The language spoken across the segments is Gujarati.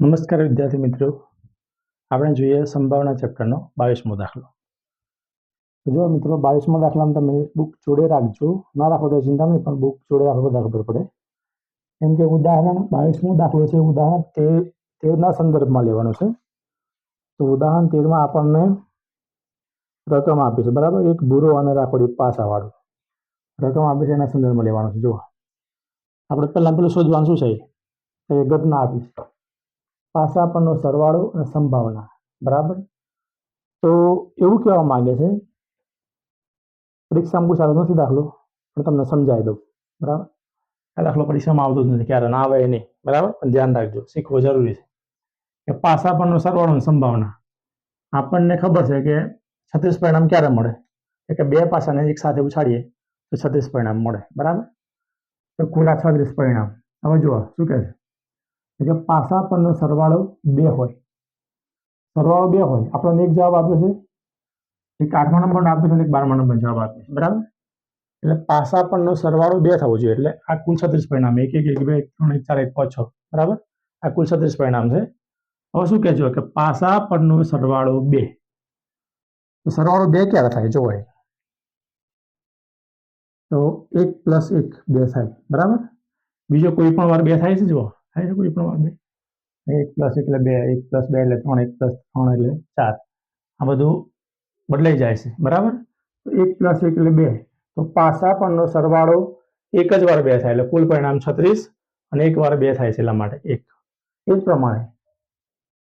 નમસ્કાર વિદ્યાર્થી મિત્રો. આપણે જોઈએ સંભાવના ચેપ્ટરનો બાવીસમો દાખલો. જો મિત્રો, બાવીસમો દાખલામાં તમે બુક જોડે રાખજો. ના રાખો તો ચિંતા નહીં, પણ બુક જોડે રાખો બધા ખબર પડે. કેમ કે ઉદાહરણ, બાવીસમો દાખલો છે. ઉદાહરણ તેર તેરના સંદર્ભમાં લેવાનું છે. તો ઉદાહરણ તેરમાં આપણને રકમ આપી છે. બરાબર? એક ભૂરો અને રાખોડી પાસાવાળું. રકમ આપી છે એના સંદર્ભમાં લેવાનું છે. જુઓ. આપણે પહેલાં પેલું શોધવાનું શું છે? એ ઘટના આપી છે. પાસા પરનો સરવાળો અને સંભાવના. બરાબર? તો એવું કહેવા માંગે છે, પરીક્ષામાં પૂછાતો નથી દાખલો, પણ તમને સમજાવી દઉં. બરાબર? આ દાખલો પરીક્ષામાં આવતો જ નથી, ક્યારે ના આવે નહીં. બરાબર? પણ ધ્યાન રાખજો, શીખવો જરૂરી છે. કે પાસા પરનો સરવાળો અને સંભાવના. આપણને ખબર છે કે છત્રીસ પરિણામ ક્યારે મળે? એટલે કે બે પાસાને એક સાથે ઉછાળીએ, તો છત્રીસ પરિણામ મળે. બરાબર? તો કુલા છત્રીસ પરિણામ. હવે જુઓ, શું કહે છે? કે પાસા પરનો સરવાળો બે હોય. સરવાળો બે હોય. આપણને એક જવાબ આપ્યો છે. એક આઠમા નંબરનો આપ્યો છે અને એક બારમા નંબર જવાબ આપ્યો છે. બરાબર? એટલે પાસા પરનો સરવાળો બે થવો જોઈએ. એટલે આ કુલ છત્રીસ પરિણામ. એક એક એક, બે, એક, ત્રણ, એક, ચાર, એક, પાંચ, છ. બરાબર? આ કુલ છત્રીસ પરિણામ છે. હવે શું કહેજો કે પાસા પરનો સરવાળો બે. તો સરવાળો બે ક્યારે થાય? જોવો. તો એક પ્લસ એક બે થાય. બરાબર? બીજો કોઈ પણ વાર બે થાય છે, જુઓ. થાય છે કોઈ પણ બે એક પ્લસ એટલે બે, એક પ્લસ બે એટલે ત્રણ, એક પ્લસ ત્રણ એટલે ચાર. આ બધું બદલાઈ જાય છે, બરાબર? તો એક પ્લસ એક એટલે બે. તો પાસા પરનો સરવાળો એક જ વાર બે થાય એટલે કુલ પરિણામ છત્રીસ અને એક વાર બે થાય છે એટલા માટે એક. એ જ પ્રમાણે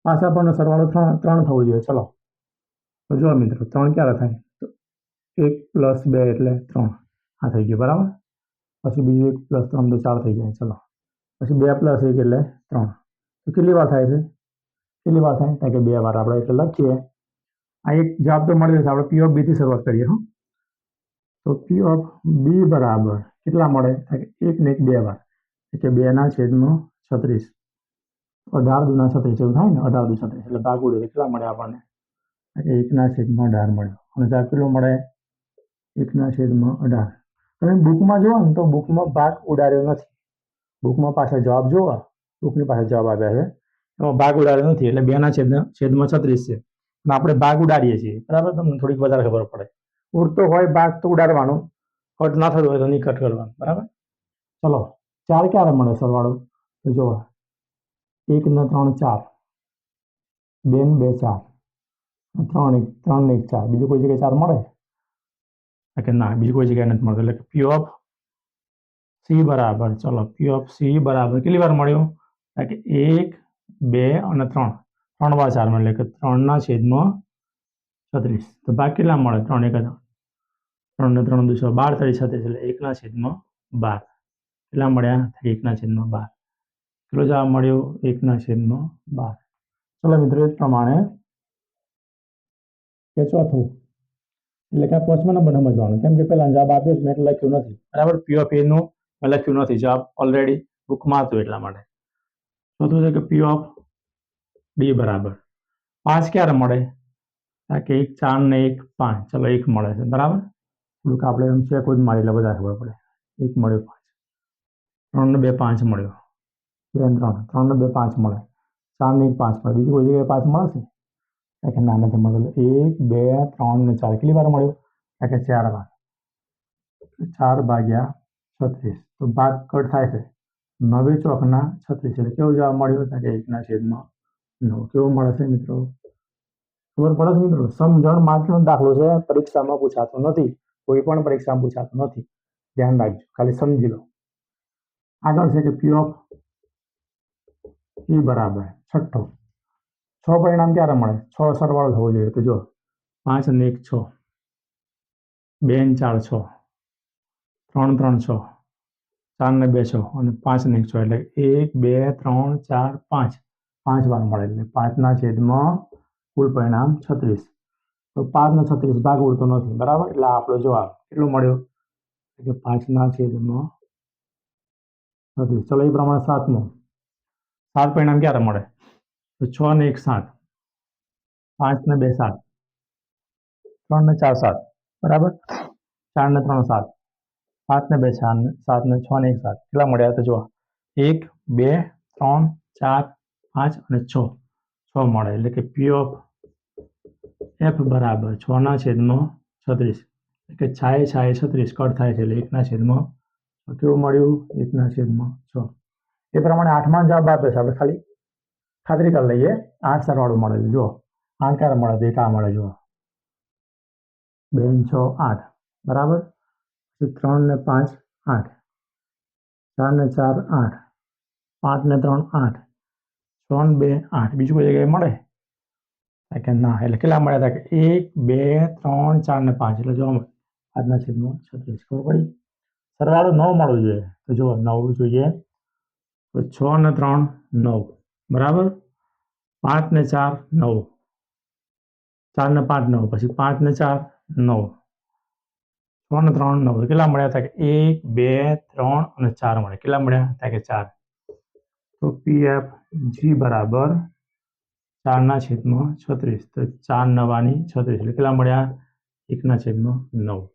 પાસા પરનો સરવાળો ત્રણ થવો જોઈએ. ચલો. તો જો મિત્રો, ત્રણ ક્યારે થાય? તો એક પ્લસ બે એટલે ત્રણ. આ થઈ ગયું, બરાબર? પછી બીજું એક પ્લસ ત્રણ તો ચાર થઈ જાય. ચલો. પછી બે પ્લસ એક એટલે ત્રણ. તો કેટલી વાર થાય છે? કેટલી વાર થાય? કારણ કે બે વાર આપણે એટલે લખીએ. આ એક જવાબ તો મળી જશે. આપણે પી ઓફ બીથી શરૂઆત કરીએ, હો. તો પી ઓફ બી બરાબર કેટલા મળે? એક ને એક બે વાર. એટલે બેના છેદમાં છત્રીસ. અઢાર દુના છત્રીસ, એવું થાય ને? અઢાર દુ છત્રીસ. એટલે ભાગ ઉડે કેટલા મળે આપણને? એકના છેદમાં અઢાર મળ્યો. અને ચાર કિલો મળે? એકના છેદમાં અઢાર. તમે બુકમાં જુઓ ને તો બુકમાં ભાગ ઉડાડ્યો નથી. બુકમાં પાછળ જવાબ જોવા. બુકની પાસે જવાબ આપ્યા છે. એમાં ભાગ ઉડાડ્યો નથી, એટલે બેના છેદ છેદમાં છત્રીસ છે. અને આપણે ભાગ ઉડાડીએ છીએ. બરાબર? તમને થોડીક વધારે ખબર પડે. ઉડતો હોય, ભાગ તો ઉડાડવાનો. કટ ના થતો હોય તો નહીં કટ કરવાનું. બરાબર? ચલો, ચાર ક્યારે મળે સરવાળો? તો જો એક ને ત્રણ ચાર. બે ને બે ચાર. ત્રણ એક, ત્રણ ને એક ચાર. બીજું કોઈ જગ્યાએ ચાર મળે? કે ના, બીજી કોઈ જગ્યાએ નથી મળતો. એટલે પી ઓફ સી બરાબર. ચલો પી ઓફ સી બરાબર કેટલી વાર મળ્યો? કે એક, બે અને ત્રણ. ત્રણ વાર ચાર મળે એટલે કે ત્રણના છેદમાં છત્રીસ. તો ભાગ કેટલા મળે? ત્રણ એક ત્રણ ને ત્રણ દુસો બાર તરી છત્રીસ, એટલે એકના છેદમાં બાર. કેટલા મળ્યા? તો એકના છેદમાં બાર. કેટલો જવાબ મળ્યો? એકના છેદમાં બાર. ચલો મિત્રો, એ પ્રમાણે કે ચોથું. એટલે કે આ પાંચમા નંબર સમજવાનું. કેમ કે પહેલા જવાબ આપ્યો છે, મેં લખ્યું નથી. બરાબર? પી ઓફ એનું મેં લખ્યું નથી જવાબ ઓલરેડી બુકમાં હતું એટલા માટે. ચોથું છે કે પી ઓફ ડી બરાબર. પાંચ ક્યારે મળે? કે એક ચાર ને એક પાંચ. ચલો, એક મળે છે, બરાબર? થોડુંક આપણે એમ કોઈ જ મારી લે વધારે ખબર પડે. એક મળ્યો પાંચ. ત્રણ ને બે પાંચ મળ્યો. બે ત્રણ. ત્રણ ને બે પાંચ મળે. ચાર ને એક પાંચ મળે. બીજી કોઈ જગ્યાએ પાંચ મળશે કે ના નથી મળે એક, બે, ત્રણ ને ચાર. કેટલી વાર મળ્યો? કે ચાર વાર. ચાર ભાગ્યા છત્રીસ. તો ભાગ કટ થાય છે. નવે ચોકના છત્રીસ. એટલે કેવો જવાબ મળ્યો? કારણ કે એકના છેદમાં નવ. કેવો મળે છે મિત્રો? ખબર પડે છે મિત્રો? સમજણ માટેનો દાખલો છે. પરીક્ષામાં પૂછાતો નથી. કોઈ પણ પરીક્ષામાં પૂછાતો નથી. ધ્યાન રાખજો. ખાલી સમજી લો. આગળ છે કે પી ઈ બરાબર. છઠ્ઠો. છ પરિણામ ક્યારે મળે? છ સરવાળો થવો જોઈએ. તો જો પાંચ અને એક, છ. બે ચાર, છ. ત્રણ ત્રણ છ ચાર ને બે છ અને પાંચ ને એક છ એટલે એક, બે, ત્રણ, ચાર, પાંચ. પાંચ વાર મળે એટલે પાંચના છેદમાં કુલ પરિણામ છત્રીસ. તો પાંચનો છત્રીસ ભાગ ઉડતો નથી, બરાબર? એટલે આપણો જવાબ કેટલો મળ્યો? એટલે પાંચના છેદમાં છત્રીસ. ચલો એ પ્રમાણે સાતમો. સાત પરિણામ ક્યારે મળે? તો છ ને એક સાત. પાંચ ને બે સાત. ત્રણ ને ચાર સાત. બરાબર? ચાર ને ત્રણ સાત. પાંચ બે ચાર ને સાત ને છ ને એક સાત. કેટલા મળ્યા તો જુઓ. એક, બે, ત્રણ, ચાર, પાંચ અને છ. છ મળે. એટલે કે પી ઓફ એફ બરાબર છના છેદમાં છત્રીસ. એટલે કે છાએ છાએ છત્રીસ. કટ થાય છે એટલે એકના છેદમાં. કેવું મળ્યું? એકના છેદમાં છ. એ પ્રમાણે આઠમાં જવાબ આપે છે આપણે ખાલી. ખાતરી કરી લઈએ. આઠ સરવાળું મળે છે. જુઓ. આઠ ક્યારે મળે? તો એક આ મળે. જુઓ. બે છ, આઠ. બરાબર? ત્રણ ને પાંચ આઠ. ચાર ને ચાર આઠ. પાંચ ને ત્રણ આઠ. ત્રણ બે આઠ. બીજું કોઈ જગ્યાએ મળે? કે ના. એટલે કેટલા મળ્યા હતા? એક, બે, ત્રણ, ચાર ને પાંચ. એટલે જોવા મળે. આજના છેદમાં છત્રીસ. ખબર પડી? સરવાળો નવ મળવો જોઈએ. તો જુઓ, નવ જોઈએ. તો છ ને ત્રણ, નવ. બરાબર? પાંચ ને ચાર, નવ. ચાર ને પાંચ, નવ. પછી પાંચ ને ચાર, નવ. ને ત્રણ, નવ. કેટલા મળ્યા હતા? એક, બે, ત્રણ અને ચાર મળ્યા. કેટલા મળ્યા હતા કે ચાર? તો પી એફ જી બરાબર ચારના છેદમાં છત્રીસ. તો ચાર નવાની છત્રીસ. એટલે કેટલા મળ્યા? એકના છેદમાં નવ.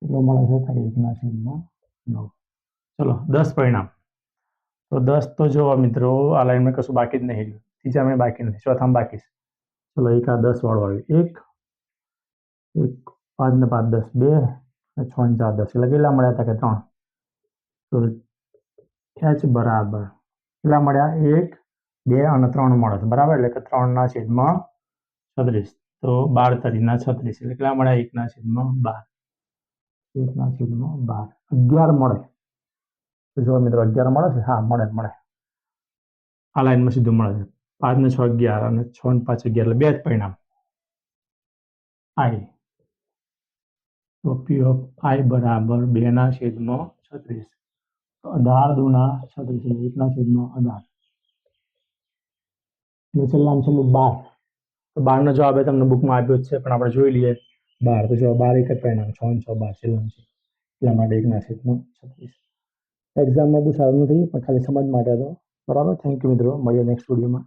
કેટલો મળે છે? કે એકના છેદમાં નવ. ચલો, દસ પરિણામ. તો દસ તો જો મિત્રો, આ લાઈનમાં કશું બાકી જ નહીં રહ્યું. ત્રીજામાં બાકી નથી. ચોથામાં બાકી છે. ચલો, એક આ દસ વાળો આવ્યું. એક. એક પાંચ ને પાંચ દસ, બે અને છ ને ચાર દસ, એટલે કેટલા મળ્યા હતા કે ત્રણ? તો એચ બરાબર. કેટલા મળ્યા? એક, બે અને ત્રણ મળે છે. બરાબર? એટલે કે ત્રણના છેદમાં છત્રીસ. તો બાર તરીના છત્રીસ. એટલે કેટલા મળ્યા? એકના છેદમાં બાર. એકના છેદમાં બાર. અગિયાર મળે. જો મિત્રો, અગિયાર મળે છે? હા, મળે મળે. આ લાઈનમાં સીધું મળે છે. પાંચ ને છ અગિયાર અને છ ને પાંચ અગિયાર, એટલે બે જ પરિણામ. આઈ. તો પી ઓફ આઈ બરાબર બેના છેદમાં છત્રીસ. તો અઢાર દુના છત્રીસ એટલે એકના છેદમાં અઢાર. અને છેલ્લામાં છેલ્લું બાર. તો બારનો જવાબ એ તમને બુકમાં આપ્યો જ છે, પણ આપણે જોઈ લઈએ. બાર, તો જો બાર એક જ પરિણામ છ છ બાર છેલ્લામાં છે. એટલા માટે એકના છેદમાં છત્રીસ. એક્ઝામમાં બહુ સારું નથી, પણ ખાલી સમજ માટે હતો. બરાબર? થેન્ક યુ મિત્રો. મળીએ નેક્સ્ટ વિડીયોમાં